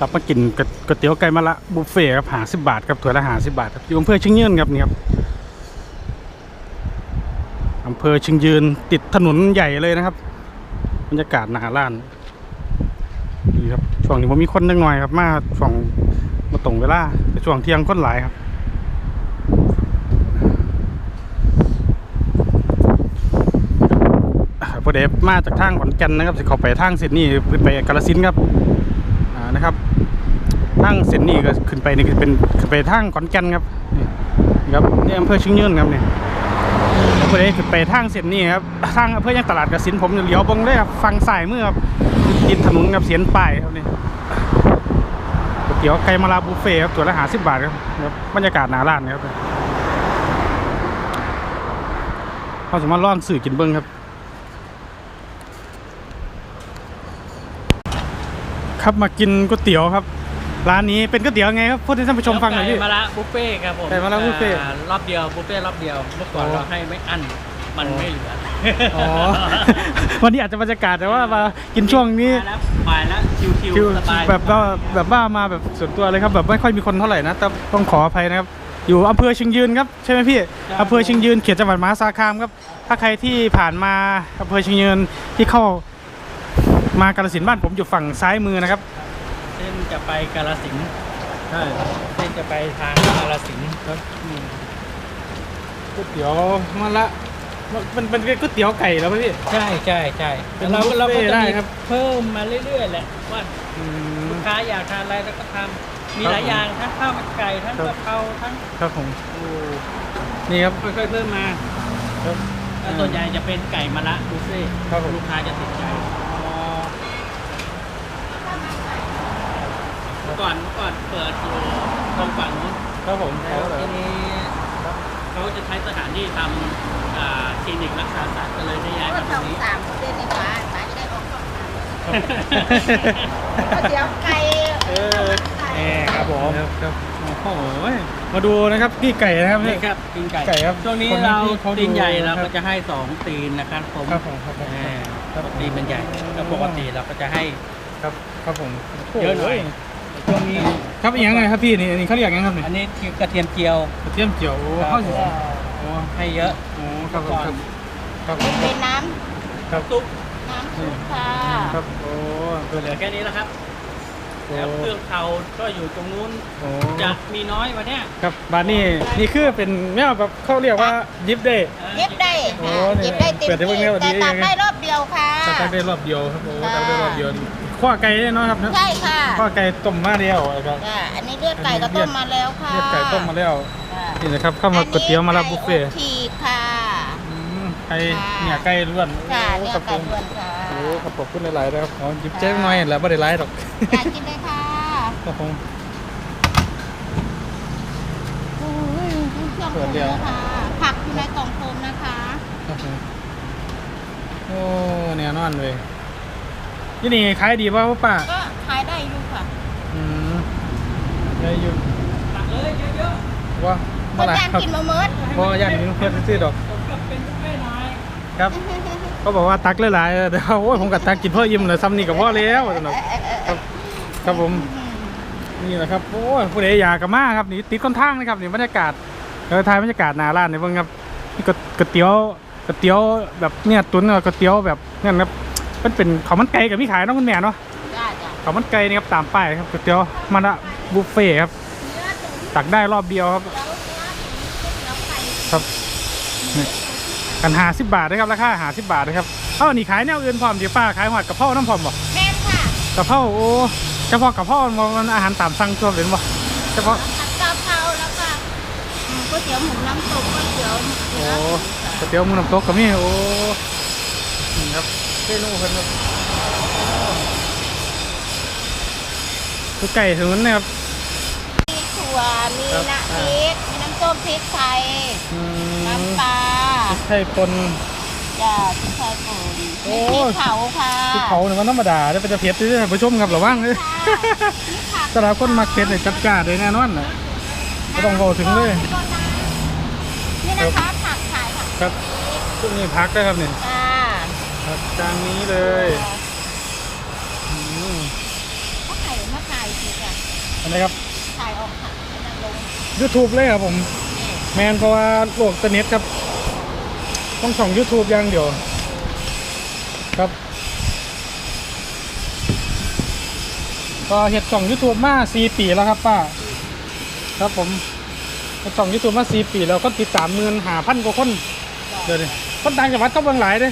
รับมากินก๋วยเตี๋ยวไก่มะละบุฟเฟ่ครับหาสิบบาทครับถ้วละหาสิบบาทครับอยู่อำเภอชิงยืนครับนี่ครับอำเภอชิงยืนติดถนนใหญ่เลยนะครับบรรยากาศหนาล้านนี่ครับช่วงนี้ผมมีคนนิดหน่อยครับมาช่วงมาตรงเวลาแต่ช่วงเที่ยงคนหลายครับพอดีมาจากทางขอนแก่นนะครับสิเขาไปทางส้นนี้ขึ้นไปกาฬสินครับ นะครับทางเส้นนี้ก็ขึ้นไปนี่คือเป็นขึ้นไปทางขอนแก่นครับนี่ครับนี่อำเภอชิงยืนครับนี่พอดีขึ้นไปทางเส้นนี้ครับทางอำเภอยังตลาดกสินธุ์ผมเลี้ยวบงเลยครับฟังสายมือครับติดถนนครับเสียนป้ายครับนี่ก๋วยเตี๋ยวไก่มะลาบุฟเฟ่ครับตัวละหาสิบบาทครับครับบรรยากาศหนาร้านะครับเขาสามารถล่องสื่อกินเบิ้งครับ ครับมากินก๋วยเตี๋ยวครับ ร้านนี้เป็นก๋วยเตี๋ยวไงครับพูดให้ท่านผู้ชมฟังหน่อยพี่ ไก่มะระบุฟเฟ่ต์ครับผมไก่มะระบุฟเฟ่ต์อ่ารอบเดียวบุฟเฟ่ต์รอบเดียวเมื่อก่อนโอ้เราให้ไม่อั้นมันไม่เหลืออ๋อ วันนี้อาจจะบรรยากาศแต่ว่ามากินช่วงนี้มาแล้วไปแล้วชิวคิวๆสบายแบบว่าแบบว่ามาแบบส่วนตัวเลยครับแบบไม่ค่อยมีคนเท่าไหร่นะแต่ต้องขออภัยนะครับอยู่อำเภอเชียงยืนครับใช่ไหมพี่อำเภอเชียงยืนเขตจังหวัดมหาสารคามครับถ้าใครที่ผ่านมาอำเภอเชียงยืนที่เข้า มากาฬสินธุ์บ้านผมอยู่ฝั่งซ้ายมือนะครับ เส้นจะไปกาลสินธุ์ใช่เส้นจะไปทางกาลสินธุ์ครับก๋วยเตี๋ยวมาละมันมันเป็นก๋วยเตี๋ยวไก่แล้วไหมพี่ใช่ใช่ใช่เป็นเราบุฟเฟ่ต์เราก็จะได้มีครับเพิ่มมาเรื่อยๆแหละว่าอืมลูกค้าอยากทานอะไรเราก็ทำมีครับหลายอย่างทั้งข้าวมันไก่ทั้งครับกะเพราทั้งครับผมนี่ครับค่อยๆเพิ่มมาครับแล้วส่วนใหญ่จะเป็นไก่มะระบุฟเฟ่ต์ครับผมลูกค้าจะติดใจ เมื่อ ก่อนเมื่อก่อนเปิดอยู่ตรงฝั่งนู้นครับผมแล้วทีนี้เขาจะใช้สถานที่ทำอ่าคลินิกรักษาสัตว์ก็เลยได้ย้ายก็มาตรงนี้ทำสามเส้นในฟ้าฟ้าจะได้ออกสองทางก๋วยเตี๋ยวไก่เออไก่แหมครับผมครับโอ้โหมาดูนะครับนี่ไก่นะครับนี่ นี่ครับตีนไก่ไก่ครับช่วงนี้คนเราที่เขาดูตีนใหญ่เราครับ ก็จะให้สองตีนนะครับผมครับผมครับผม อ่าครับ ตีนเป็นใหญ่แล้วปกติเราก็จะให้ ครับครับผมเยอะหน่อย ช่วงนี้ครับอีกอย่างไงครับพี่นี่อันนี้เขาเรียกยังไงครับนี่อันนี้คือกระเทียมเจียวกระเทียมเจียวโอ้ครับข้าวสิโอ้ให้เยอะโอ้ครับผมครับครับผเป็มนเป็นน้ครับตุ๊กำน้ำซุปค่ะครับโอ้เหลือแค่นี้แล้วครับโอ้แล้วเครื่องเผาก็อยู่ตรงนู้นโอ้จะมีน้อยวันเนี้ยครับบ้านนี้นี่คือเป็นแมวแบบเขาเรียกว่ายิบได้เย็บได้โอ้ค่ะนี่เย็บได้เต็มเปิดให้เบิ่งที่แนวดีแต่ตักยังไงได้รอบเดียวค่ะตักได้รอบเดียวครับโอ้ค่ะตักได้รอบเดียว ข้อไก่เนาะครับเนาะใช่ค่ะข้อไก่ต้มมาแล้วครับจ้ะอันนี้เลือดไก่ก็ต้มมาแล้วค่ะเลือดไก่ต้มมาแล้วจ้ะนี่นะครับเข้ามาก๋วยเตี๋ยวมารับบุฟเฟ่ต์อันนี้ไก่อบฉีกค่ะอืมไก่เนี่ยไก่ล้วนค่ะโอ้เนี่ยครับผไก่มล้วนค่ะโอ้ครับขอบคุณหลายๆนะครับอ๋อหยิบแจ้งหน่อยแหล้วไม่ได้ไลฟ์หรอกอยากกินเลยค่ะครับผมโอ้ยเครื่องปรุงนะคะผักอยู่ในกล่องโฟมนะคะครับผมโอ้เนี่ยนอนเลย นี่นี่ขายดีป่ะพ่อป้าก็ขายได้อยู่ค่ะอืมได้อยู่ตักเลยเยอะว่าคเมื่อนไหร่ย่างครับกินมาเมิดบ่ย่านกินเพื่อนซื้อๆดอกๆผมก็เป็นบุฟเฟ่ต์น้อยครับเขาบอกว่าตักหลายๆแต่ว่าโอ้ยผมกับตักกินเพื่ออิ่มเลยซ้ำนี่กับพ่อแล้วสนุกครับครับผมนี่แหละครับโอ้ยผู้ใดอยากกับมาครับนี่ติดค่อนข้างนะครับนี่บรรยากาศเออถ่ายบรรยากาศหนาร้านนี่เบิ่งครับนี่ก็ก๋วยเตี๋ยวก๋วยเตี๋ยวแบบเนี่ยตุ๋นกับก๋วยเตี๋ยวแบบเนี่ยนะครับ มันเป็นข้าวมันไก่กับพี่ขายเน้องคุณแม่เนาะจ้าจ้าข้าวมันไก่นี่ครับตามป้ายครับก๋วยเตี๋ยวมันละบุฟเฟ่ต์ครับเนื้อตุ๋นตักได้รอบเดียวครับแล้วเนื้อตุ๋นแล้วไก่ครับนี่กันหาสิบบาทนะครับราคาหาสิบบาทนะครับเอ้านี่ขายแนวอื่นพร้อมดีป้าขายหอดกะเพราน้ำพร้อมบ่แม่นค่ะกะเพราโอ้เฉพาะกะเพรามันอาหารตามสั่งตัวเป็นบ่เฉพาะผัดกะเพราแล้วก็อืมก๋วยเตี๋ยวหมูน้ำตกก๋วยเตี๋ยวโอ้เนื้อก๋วยเตี๋ยวหมูน้ำตกก็มีโอ้นี่ครับ เมนูเพิ่นครับคือไก่ถึงนั้นนะครับ มีถั่ว มีครับน้ำพริก มีน้ำส้มพริกไทย อืมน้ำปลาไข่ปน จ้าพริกไทยป่นโอ้มีพริกเผาค่ะที่เขาเนี่ยมันธรรมดาได้เป็นจะเผ็ดด้วยท่านผู้ชมครับระวังเลยค่ะพริกผักสำหรับคนมักเผ็ดเนี่ยจัดจ้านเลยแน่นอนน่ะไม่ต้องบอกถึงเลย นี่นะคะผักขายผักครับช่วงนี้พักได้ครับเนี่ยจ้า ครับจานนี้เลยอืมถ้าไข่มาขายสิอันไหนครับ ถ่ายออกค่ะให้นั่งลง YouTube เลยครับผมแมนเพราะว่าโลกอินเทอร์เน็ตครับ ต้องส่อง YouTube อย่างเดียว ครับก็เห็ดส่อง YouTube มา4ปีแล้วครับป้า ครับผมเฮ็ดส่อง YouTube มา4ปีแล้วก็ติดตามหมื่นหาพันกว่าคน เดี๋ยวนี้คนต่างจังหวัดเขาเบิ่งหลายเด้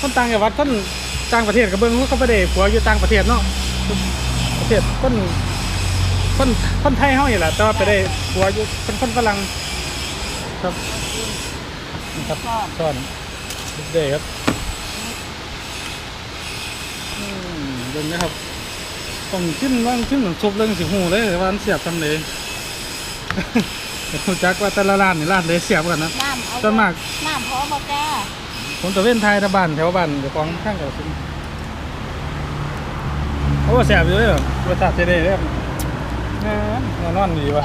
คนต่างจังหวัดคนต่างประเทศก็เบิ่งเขาไปได้ผัวอยู่ต่างประเทศเนาะประเทศคนคนคนไทยเฮานี่แหละแต่ว่าไปได้ผัวอยู่เป็นคนฝรั่งครับนี่ครับซ่อนเด้ครับอืมเบิ่งนะครับต้องชิมว่างชิมหนังซุปเรื่องสิหูเลยว่ามันเสียบทำเลยรู้จักว่าแต่ละร้านนี่ร้านเลยเสียบกันนะน้ำเอาส่วนมากน้ำพร้อมมาแก้ ผมตะเวนไทยตะบ้านแถวบ้านเดี๋ยวของข้างกับซุ้มเขาว่าแสบอยู่เลยเหรอรสชาติเจได้เลยน่นอนดีวะ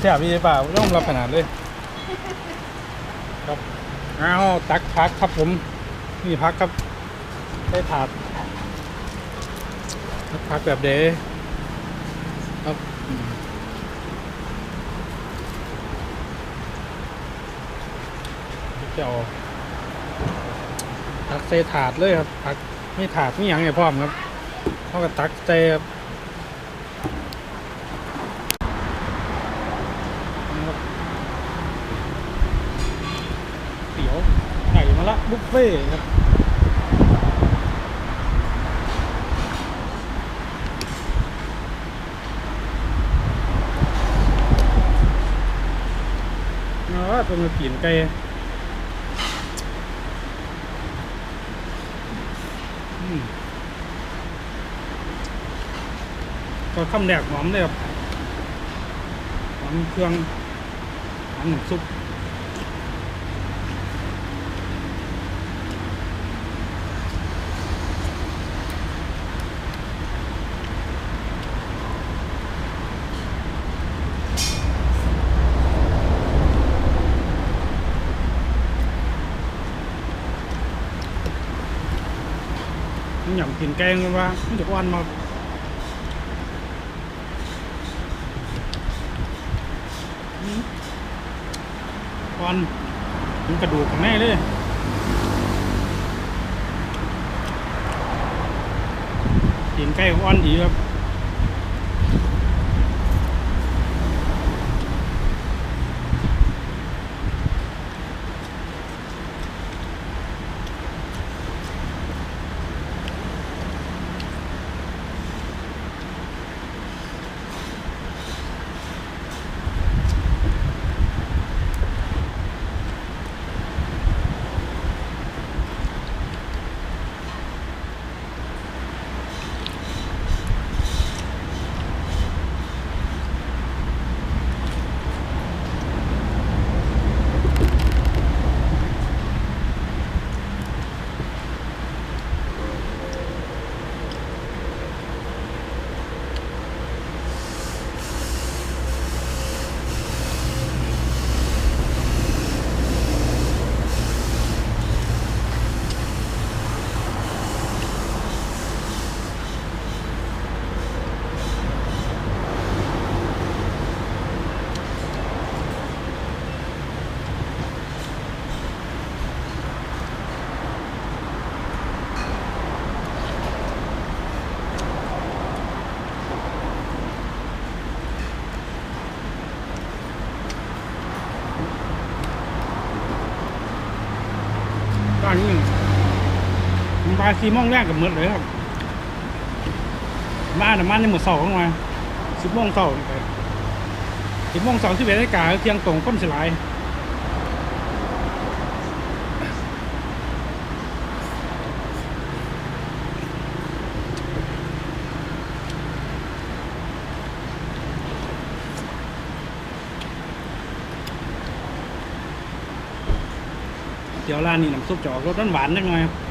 แสบดีเปล่าย่อมรับขนาดเลย ครับเอาตักพักครับผมนี่พักครับใช้ถาดพักแบบเดครับอืมจะเอา ตักใส่ถาดเลยครับตักมีถาดมีอย่างไงพร้อมครับเขาก็ตักใส่ครับเตี๋ยวไก่มาละบุฟเฟ่ครับเนาะตัวมาปีนไก่ ก็คำแรกหอมเลยครับหอมเครื่องหอมน้ำซุปมันหย่ำกินแกงเลยว่ามันจะอ้วนมาอื อ้วนมันกระดูกของแม่เลยกินไก่อ้วนดีครับายซีโมงแรกกับมืดเลยครับมาน้ำมันยังหมดเสาร์เข้ามาสิบโมงเสาร์ไปสิบโมงเสาร์ที่เวลากาเที่ยงตรงก้นสลายเดี๋ยวร้านนี้น้ำซุปจะออกรสหวานๆนิดหน่อยครับ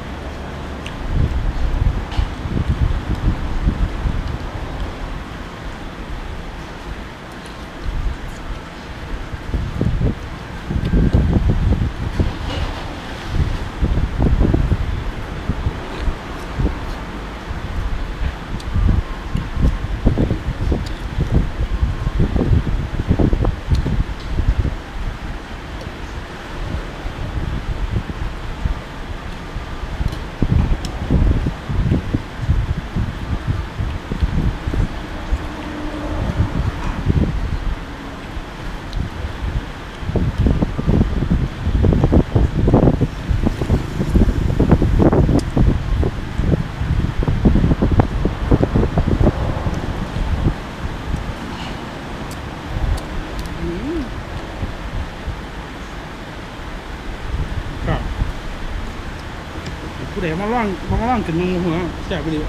ดี๋ยวมาล่องมาล่องกินนมหัวแซ่บไปดิ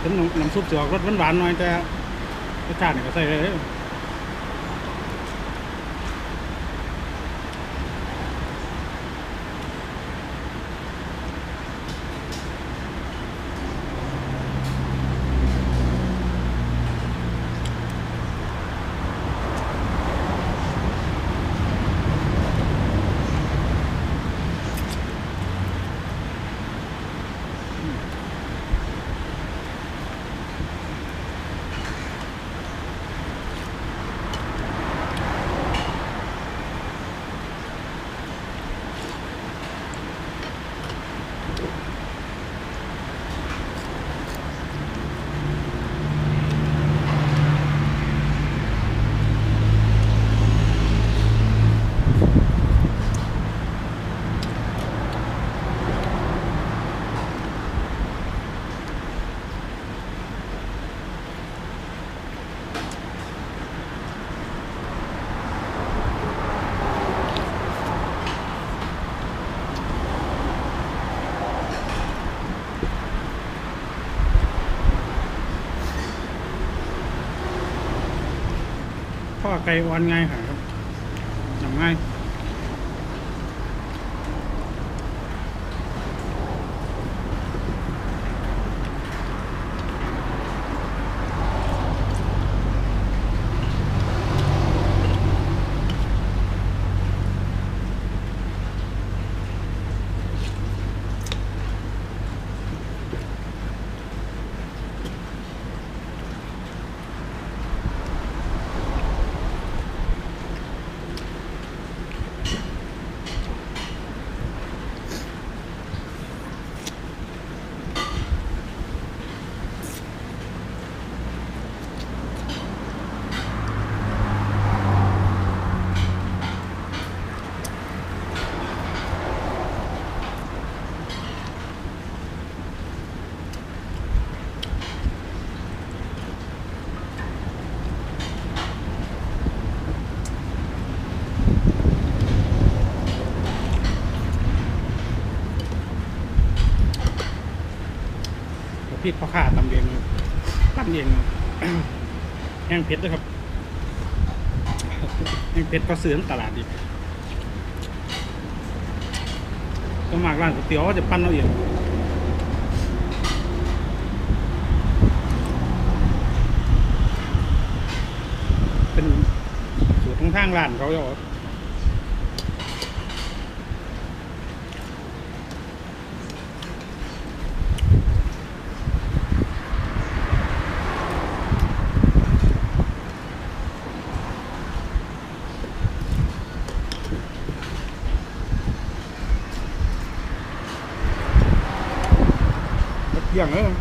เป็นน้ำน้ำซุปจะออกรสหวานๆหน่อยแต่รสชาติเนี่ยก็ใส่เลย พ่อไก่อ่อนง่ายค่ะครับทำง่าย พี่พ่อข้าตำเองปั้นเองแห้งเพชรด้วยครับแห้งเพชรก็ซื้อในตลาดดีก็มากร้านก๋วยเตี๋ยวจะปั้นเอาเองเป็นสูตรของทางร้านเขาจะบอกเที่ยง เออ